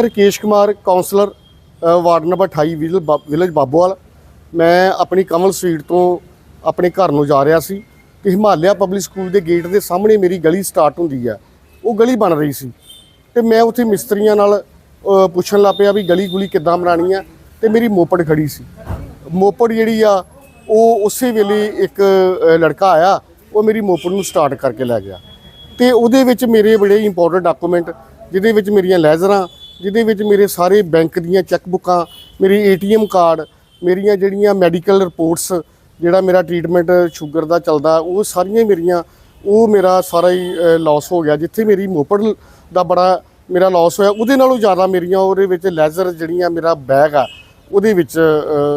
Rakesh Kumar councillor ward number 28 ਵਿਲ- ਬਾ- village Babowal. ਮੈਂ ਆਪਣੀ ਕਮਲ ਸਵੀਟ ਤੋਂ ਆਪਣੇ ਘਰ ਨੂੰ ਜਾ ਰਿਹਾ ਸੀ ਕਿ ਹਿਮਾਲਿਆ ਪਬਲਿਕ ਸਕੂਲ ਦੇ ਗੇਟ ਦੇ ਸਾਹਮਣੇ ਮੇਰੀ ਗਲੀ ਸਟਾਰਟ ਹੁੰਦੀ ਹੈ। ਉਹ ਗਲੀ ਬਣ ਰਹੀ ਸੀ ਤੇ ਮੈਂ ਉੱਥੇ ਮਿਸਤਰੀਆਂ ਨਾਲ ਪੁੱਛਣ ਲੱਗ ਪਿਆ ਵੀ ਗਲੀ ਗੁਲੀ ਕਿੱਦਾਂ ਬਣਾਣੀ ਆ ਤੇ ਮੇਰੀ ਮੋਪੜ ਖੜੀ ਸੀ। ਮੋਪੜ ਜਿਹੜੀ ਆ, ਉਹ ਉਸੇ ਵੇਲੇ ਇੱਕ ਲੜਕਾ ਆਇਆ, ਉਹ ਮੇਰੀ ਮੋਪੜ ਨੂੰ ਸਟਾਰਟ ਕਰਕੇ ਲੈ ਗਿਆ। ਤੇ ਉਹਦੇ ਵਿੱਚ ਮੇਰੇ ਬੜੇ ਇੰਪੋਰਟੈਂਟ ਡਾਕੂਮੈਂਟ ਜਿਹਦੇ ਵਿੱਚ ਮੇਰੀਆਂ ਲੈਜ਼ਰਾਂ ਜਿਹਦੇ ਵਿੱਚ ਮੇਰੇ ਸਾਰੇ ਬੈਂਕ ਦੀਆਂ ਚੈੱਕ ਬੁੱਕਾਂ ਮੇਰੀ ਏਟੀਐਮ ਕਾਰਡ, ਮੇਰੀਆਂ ਜਿਹੜੀਆਂ ਮੈਡੀਕਲ ਰਿਪੋਰਟਸ, ਜਿਹੜਾ ਮੇਰਾ ਟ੍ਰੀਟਮੈਂਟ ਸ਼ੂਗਰ ਦਾ ਚੱਲਦਾ, ਉਹ ਸਾਰੀਆਂ ਮੇਰੀਆਂ, ਉਹ ਮੇਰਾ ਸਾਰਾ ਹੀ ਲਾਸ ਹੋ ਗਿਆ, ਜਿੱਥੇ ਮੇਰੀ ਮੋਪੜ ਦਾ ਬੜਾ ਮੇਰਾ ਲਾਸ ਹੋਇਆ, ਉਹਦੇ ਨਾਲੋਂ ਜ਼ਿਆਦਾ ਮੇਰੀਆਂ ਉਹਦੇ ਵਿੱਚ ਲੈਜ਼ਰ ਜਿਹੜੀਆਂ ਮੇਰਾ ਬੈਗ ਆ, ਉਹਦੇ ਵਿੱਚ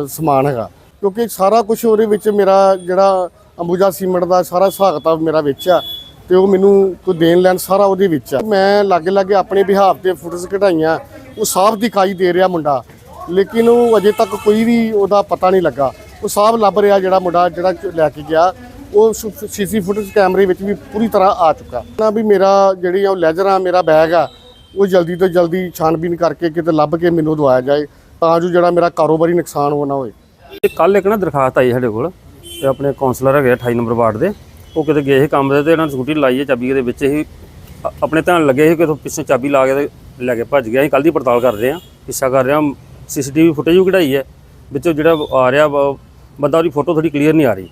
ਸਮਾਨ ਹੈਗਾ। ਕਿਉਂਕਿ ਸਾਰਾ ਕੁਝ ਉਹਦੇ ਵਿੱਚ ਮੇਰਾ ਜਿਹੜਾ ਅੰਬੂਜਾ ਸੀਮੈਂਟ ਦਾ ਸਾਰਾ ਹਿਸਾਬ ਕਿਤਾਬ ਮੇਰਾ ਵਿੱਚ ਆ ਤੇ ਉਹ ਮੈਨੂੰ ਕੋਈ ਦੇਣ ਲੈਣ ਸਾਰਾ ਉਹਦੇ ਵਿੱਚ ਆ। ਮੈਂ ਲਾਗੇ ਲਾਗੇ ਆਪਣੇ ਬਿਹਾਵ ਤੇ ਫੋਟੋਸ ਕਢਾਈਆਂ, ਉਹ ਸਾਫ਼ ਦਿਖਾਈ ਦੇ ਰਿਹਾ ਮੁੰਡਾ। ਲੇਕਿਨ ਉਹ ਅਜੇ ਤੱਕ ਕੋਈ ਵੀ ਉਹਦਾ ਪਤਾ ਨਹੀਂ ਲੱਗਾ। ਉਹ ਸਾਫ਼ ਲੱਭ ਰਿਹਾ ਜਿਹੜਾ ਮੁੰਡਾ ਜਿਹੜਾ ਲੈ ਕੇ ਗਿਆ। ਉਹ ਸੀਸੀ ਫੁਟੇਜ ਕੈਮਰੇ ਵਿੱਚ ਵੀ ਪੂਰੀ ਤਰ੍ਹਾਂ ਆ ਚੁੱਕਾ। ਨਾ ਵੀ ਮੇਰਾ ਜਿਹੜੀ ਆ ਉਹ ਆ, ਮੇਰਾ ਬੈਗ ਆ, ਉਹ ਜਲਦੀ ਤੋਂ ਜਲਦੀ ਛਾਣਬੀਨ ਕਰਕੇ ਕਿਤੇ ਲੱਭ ਕੇ ਮੈਨੂੰ ਦਵਾਇਆ ਜਾਏ, ਤਾਂ ਜੋ ਜਿਹੜਾ ਮੇਰਾ ਕਾਰੋਬਾਰੀ ਨੁਕਸਾਨ ਹੋ ਨਾ ਹੋਏ। ਇਹ ਕੱਲ ਇੱਕ ਨਾ ਦਰਖਾਸਤ ਆਈ ਸਾਡੇ ਕੋਲ, ਤੇ ਆਪਣੇ ਕਾਉਂਸਲਰ ਹੈਗੇ ਆ 28 ਨੰਬਰ ਵਾਰਡ ਦੇ। ਉਹ ਕਿਤੇ ਗਏ ਸੀ ਕੰਮ ਦੇ ਤੇ ਇਹਨਾਂ ਨੇ ਸਕੂਟੀ ਲਾਈ ਹੈ ਚਾਬੀ ਦੇ ਵਿੱਚ ਹੀ। ਅ- ਆਪਣੇ ਧਿਆਨ ਲੱਗੇ ਸੀ ਕਿ ਪਿੱਛੇ ਚਾਬੀ ਲਾ ਕੇ ਤੇ ਲੈ ਕੇ ਭੱਜ ਗਿਆ ਅਸੀਂ ਕੱਲ ਦੀ ਪੜਤਾਲ ਕਰ ਰਹੇ ਹਾਂ ਪਿੱਛਾ ਕਰ ਰਹੇ ਹਾਂ ਸੀਸੀਟੀਵੀ ਫੁਟੇਜ ਵੀ ਕਢਾਈ ਹੈ। ਵਿੱਚੋਂ ਜਿਹੜਾ ਆ ਰਿਹਾ ਵਾ, ਬੰਦਾ ਉਹਦੀ ਫੋਟੋ ਥੋੜੀ ਕਲੀਅਰ ਨਹੀਂ ਆ ਰਹੀ।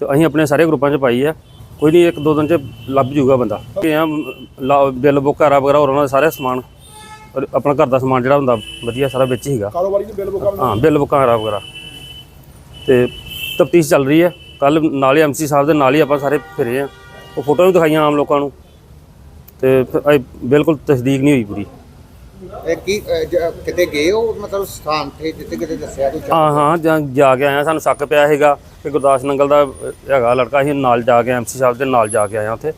ਤੇ ਅਸੀਂ ਆਪਣੇ ਸਾਰੇ ਗਰੁੱਪਾਂ 'ਚ ਪਾਈ ਹੈ ਕੋਈ ਨਹੀਂ ਇੱਕ ਦੋ ਦਿਨ 'ਚ ਲੱਭ ਜੂਗਾ ਬੰਦਾ। ਕਿ ਆ ਬਿੱਲ ਬੁੱਕ ਕਰਾ ਵਗੈਰਾ ਹੋਰ ਉਹਨਾਂ ਦਾ ਸਾਰੇ ਸਮਾਨ ਔਰ ਆਪਣਾ ਘਰ ਦਾ ਸਮਾਨ ਜਿਹੜਾ ਹੁੰਦਾ ਵਧੀਆ ਸਾਰਾ ਵਿੱਚ ਹੀਗਾ। ਕਾਰੋਬਾਰੀ ਦੇ ਬਿੱਲ ਬੁੱਕਾਂ ਹਾਂ ਬਿੱਲ ਬੁੱਕਾਂ ਵਗੈਰਾ ਵਗੈਰਾ। ਤੇ ਤਫਤੀਸ਼ ਚੱਲ ਰਹੀ ਹੈ। ਕੱਲ ਨਾਲ ਹੀ ਐਮਸੀ ਸਾਹਿਬ ਦੇ ਨਾਲ ਹੀ ਆਪਾਂ ਸਾਰੇ ਫਿਰੇ ਆ। ਉਹ ਫੋਟੋ ਵੀ ਦਿਖਾਈਆਂ ਆਮ ਲੋਕਾਂ ਨੂੰ। ਤੇ ਫਿਰ ਇਹ ਬਿਲਕੁਲ ਤਸਦੀਕ ਨਹੀਂ ਹੋਈ ਪੂਰੀ। ਇਹ ਕੀ ਅਹ, ਜ- ਕਿਤੇ ਗਏ ਹੋ? ਮਤਲਬ ਸਥਾਨ ਤੇ ਜਿੱਥੇ ਕਿਤੇ ਦੱਸਿਆ ਕੋਈ ਹਾਂ ਹਾਂ ਜਾਂ ਜਾ ਕੇ ਆਇਆ ਸਾਨੂੰ ਸ਼ੱਕ ਪਿਆ ਹੈਗਾ ਕਿ ਗੁਰਦਾਸ ਨੰਗਲ ਦਾ ਅਹ, ਹੈਗਾ ਲੜਕਾ ਸੀ ਨਾਲ ਜਾ ਕੇ ਐਮਸੀ ਸਾਹਿਬ ਦੇ ਨਾਲ ਜਾ ਕੇ ਆਇਆ ਉੱਥੇ।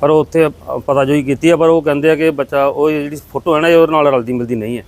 ਪਰ ਉਹ ਉੱਥੇ ਪਤਾ ਜੋਈ ਕੀਤੀ ਹੈ ਪਰ ਉਹ ਕਹਿੰਦੇ ਆ ਕਿ ਬੱਚਾ ਉਹ ਜਿਹੜੀ ਫੋਟੋ ਹੈ ਨਾ ਇਹ ਉਹਦੇ ਨਾਲ ਰਲਦੀ ਮਿਲਦੀ ਨਹੀਂ ਹੈ।